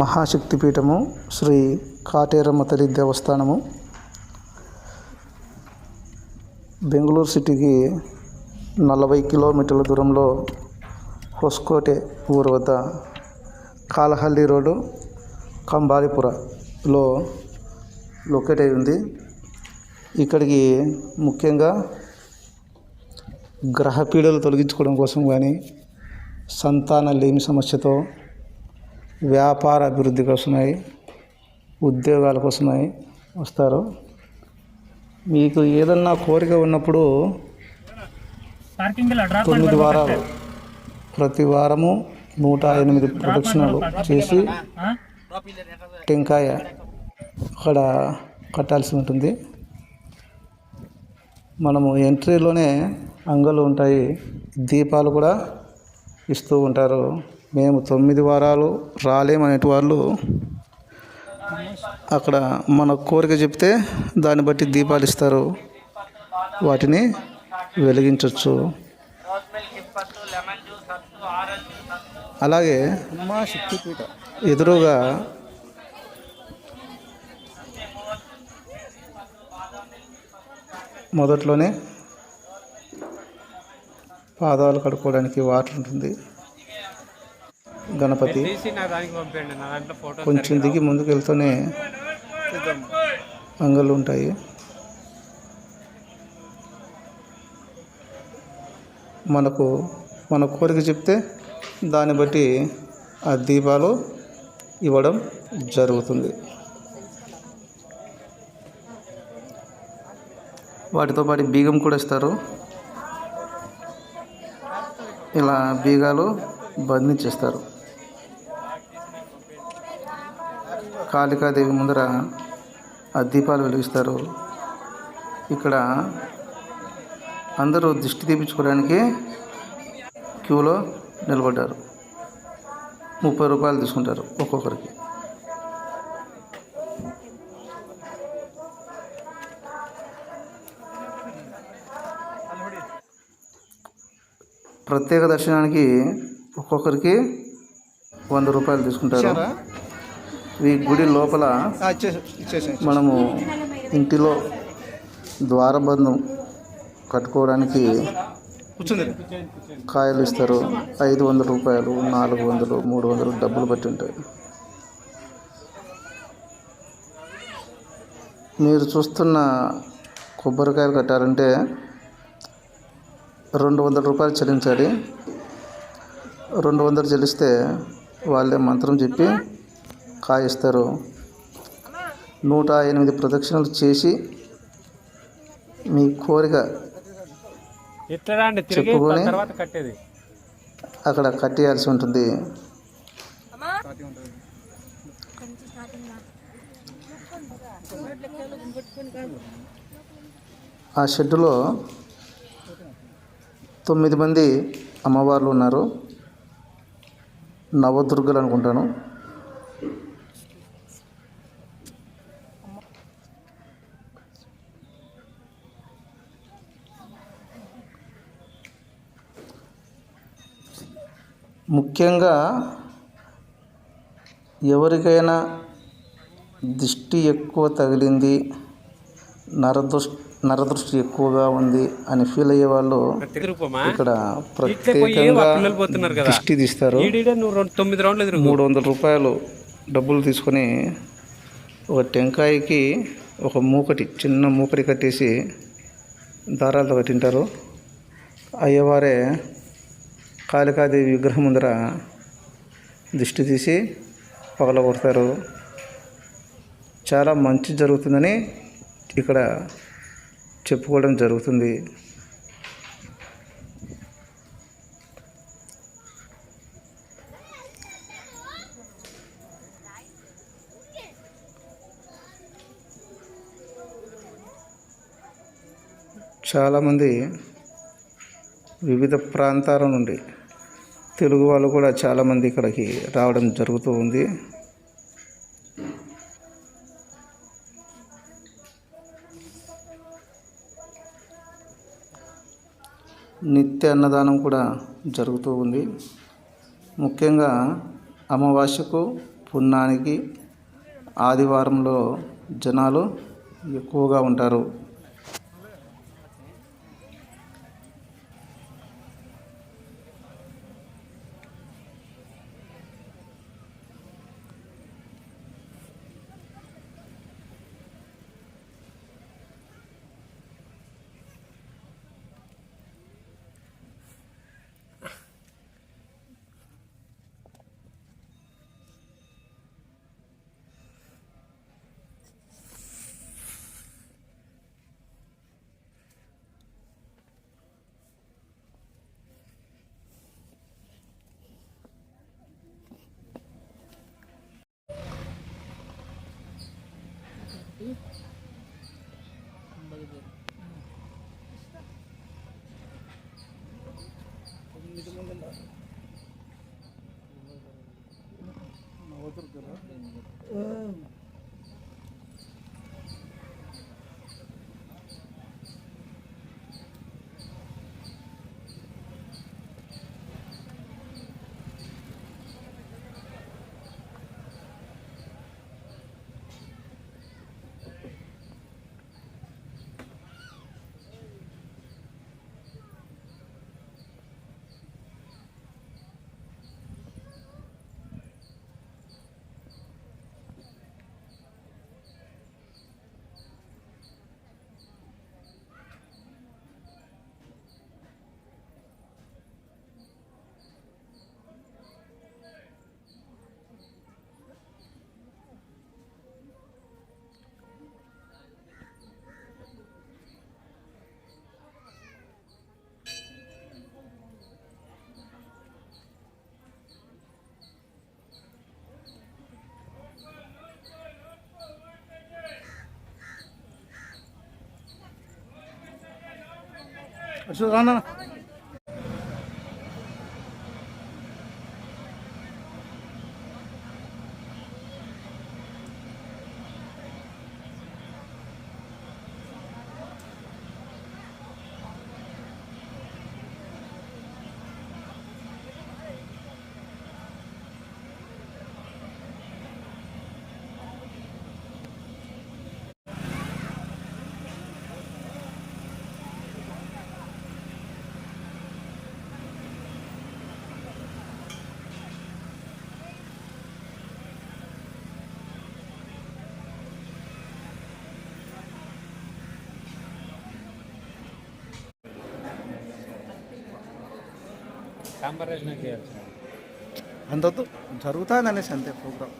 మహాశక్తిపీఠము శ్రీ కాటేరమ్మ తల్లి దేవస్థానము. బెంగళూరు సిటీకి నలభై కిలోమీటర్ల దూరంలో హొస్కోటె ఊరు వద్ద కాలహల్లి రోడ్డు కంబాలిపురలో లొకేట్ అయి ఉంది. ఇక్కడికి ముఖ్యంగా గ్రహపీడలు తొలగించుకోవడం కోసం కానీ సంతాన లేమి సమస్యతో వ్యాపార అభివృద్ధి కోసమై ఉద్యోగాల కోసమై వస్తారు. మీకు ఏదన్నా కోరిక ఉన్నప్పుడు తొమ్మిది వారాలు ప్రతి వారము నూట ఎనిమిది ప్రదక్షిణలు చేసి టెంకాయ అక్కడ కట్టాల్సి ఉంటుంది. మనము ఎంట్రీలోనే అంగలు ఉంటాయి దీపాలు కూడా ఇస్తూ ఉంటారు. మేము తొమ్మిది వారాలు రాలేమనేటి వాళ్ళు అక్కడ మన కోరిక చెప్తే దాన్ని బట్టి దీపాలు ఇస్తారు. వాటిని వెలిగించవచ్చు అలాగే ఎదురుగా మొదట్లోనే పాదాలు కడుక్కోవడానికి వాటర్ ఉంటుంది. గణపతి కొంచెం దిగి ముందుకు వెళ్తూనే అంగళ్ళు ఉంటాయి. మనకు మన కోరిక చెప్తే దాన్ని బట్టి ఆ దీపాలు ఇవ్వడం జరుగుతుంది. వాటితో పాటు బీగం కూడా ఇస్తారు. ఇలా బీగాలు బంధించేస్తారు కాళికాదేవి ముందర ఆ దీపాలు వెలిగిస్తారు. ఇక్కడ అందరూ దిష్టి తీపించుకోవడానికి క్యూలో నిలబడ్డారు. ముప్పై రూపాయలు తీసుకుంటారు ఒక్కొక్కరికి. ప్రత్యేక దర్శనానికి ఒక్కొక్కరికి వంద రూపాయలు తీసుకుంటారు. ఈ గుడి లోపల మనము ఇంటిలో ద్వారబంధం కట్టుకోవడానికి కాయలు ఇస్తారు. ఐదు వందల రూపాయలు నాలుగు వందలు మూడు వందలు డబ్బులు బట్టి ఉంటాయి. మీరు చూస్తున్న కొబ్బరికాయలు కట్టాలంటే రెండు వందల రూపాయలు చెల్లించాలి. రెండు వందలు చెల్లిస్తే వాళ్ళే మంత్రం చెప్పి కాయ ఇస్తారు నూట ఎనిమిది ప్రదక్షిణలు చేసి మీ కోరిక చెప్పుకొని అక్కడ కట్టేయాల్సి ఉంటుంది. ఆ షెడ్డులో తొమ్మిది మంది అమ్మవార్లు ఉన్నారు. నవదుర్గలు అనుకుంటాను. ముఖ్యంగా ఎవరికైనా దిష్టి ఎక్కువ తగిలింది నరదృష్టి నరదృష్టి ఎక్కువగా ఉంది అని ఫీల్ అయ్యే వాళ్ళు ఇక్కడ ప్రత్యేకంగా దిష్టి తీస్తారు. మూడు వందల రూపాయలు డబ్బులు తీసుకొని ఒక టెంకాయకి ఒక మూకటి చిన్న మూకటి కట్టేసి దారాలతో కట్టింటారు. అయ్యవారే కాళికాదేవి విగ్రహం ముందర దిష్టి తీసి పగలగొడతారు. చాలా మంచి జరుగుతుందని ఇక్కడ చెప్పుకోవడం జరుగుతుంది. చాలామంది వివిధ ప్రాంతాల నుండి తెలుగు వాళ్ళు కూడా చాలామంది ఇక్కడికి రావడం జరుగుతూ ఉంది. నిత్య అన్నదానం కూడా జరుగుతూ ఉంది. ముఖ్యంగా అమావాస్యకు పున్నానికి ఆదివారంలో జనాలు ఎక్కువగా ఉంటారు. Ang bagay dyan. Pag hindi mo ganda. Nawater ka na? 是，等等。సాంబార్ rice నాకు ఇవ్వాలి. అంతొద్దు జరుగుతుంది అనేసి అంతే ప్రోగ్రామ్